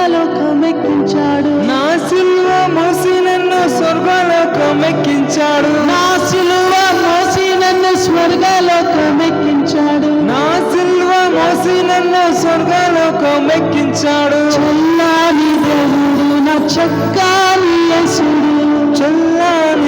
స్వర్గలోకమెక్కించాడు. నా సిల్వ మోసి నన్ను స్వర్గలోకమెక్కించాడు. నా సిలువ మోసి నన్ను స్వర్గలోకమెక్కించాడు. నా సిల్వ మోసి నన్ను స్వర్గలోకమెక్కించాడు. చల్లాని దేవుడు నా చక్కాని యేసుడు. చల్లని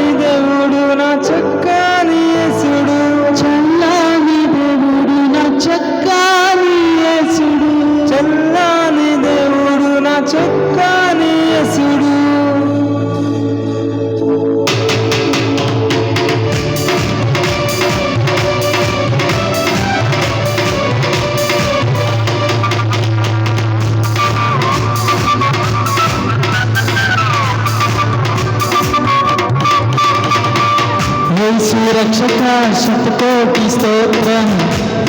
रक्षका शतकोटि स्तोत्रम।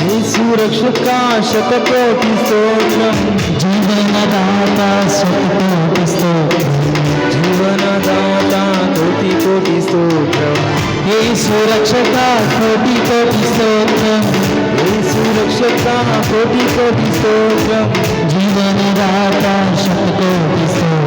हे सुरक्षित शतकोटि स्तोत्रम। जीवनदाता शतकोटि स्तोत्रम। जीवनदाता कोटि कोटि स्तोत्रम। हे सुरक्षित कोटि कोटि स्तोत्रम। हे सुरक्षित कोटि कोटि स्तोत्रम। जीवनदाता शतकोटि स्तोत्रम।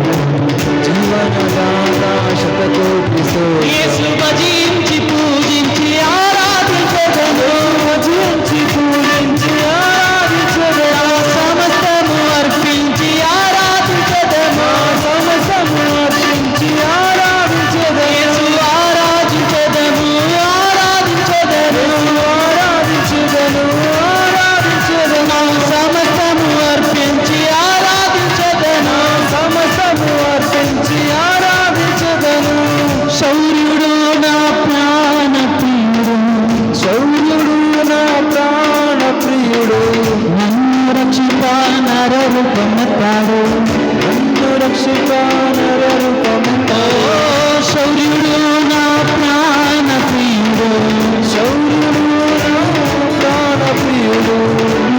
నరరూపమెత్తాడు నన్ను రక్షిత నరరూపము ఓ శౌర్యుడు నా ప్రాణ ప్రియుడు. శౌర్యుడు ప్రాణ ప్రియుడు.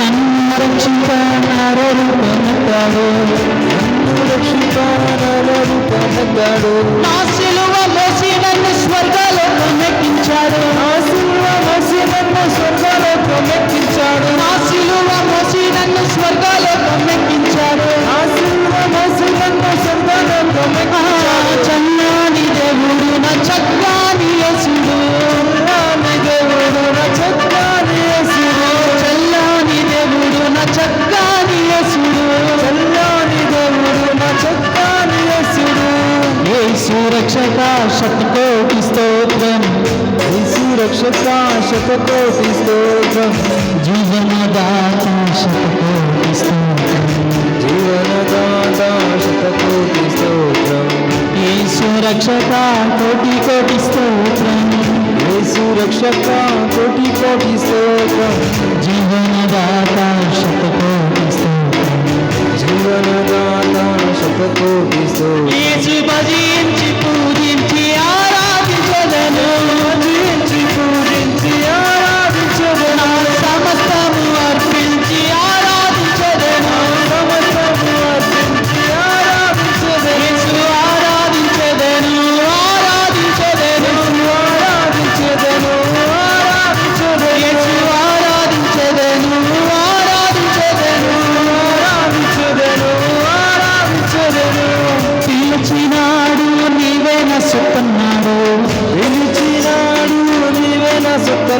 నన్ను రక్షిత నరరూపమెత్తాడు నన్ను రక్షిత నరరూపమెత్తాడు నా సిలువ మోసి నన్ను స్వర్గలోకమెక్కించాడు నా సిల్వ మసి నన్ను నా సిలువ रक्षका शतकोटि स्तोत्रम। ऋषि रक्षका शतकोटि स्तोत्रम। जीवनदाता शतकोटि स्तोत्रम। जीवनदाता शतकोटि स्तोत्रम। येषु रक्षका कोटि कोटि स्तोत्रम। येषु रक्षका कोटि कोटि स्तोत्रम। जीवनदाता शतकोटि स्तोत्रम। जीवनदाता శతకోటి యేసు భజించి పూజించి ఆరాధించదను.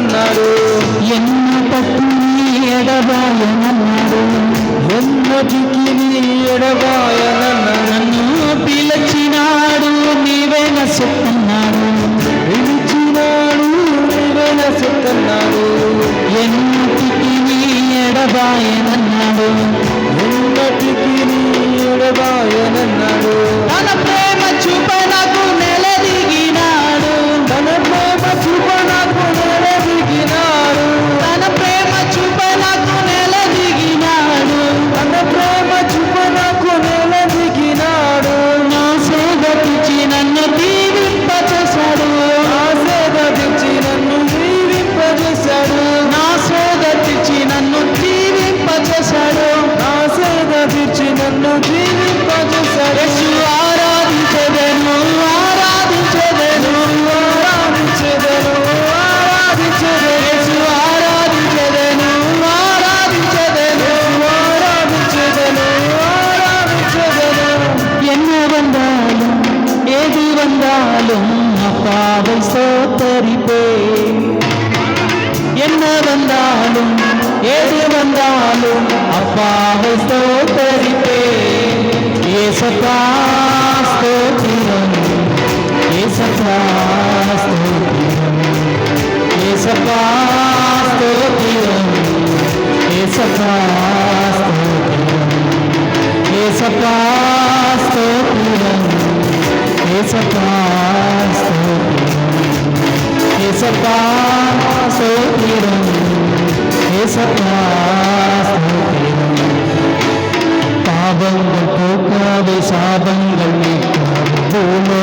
సొత్తన్నాడు ఎన్న పట్టు ఎడబాయనన్నాడు ఎన్నటికి నీ ఎడబాయనన్నాడు. నన్ను పిలిచినాడు నీవే నా సుత్తన్నాడు పిలిచినాడు నీవే నా సొత్తన్నాడు ఎన్నిటికి నీ ఎడబాయనన్నాడు. வந்தாலும் அப்பாவை சோத்தரிப்பே. என்ன வந்தாலும் எது வந்தாலும் அப்பாவை சோத்தரிப்பே. ஏசப்பா பாவங்கள் போக்காதே சாபங்கள் நீக்காதே.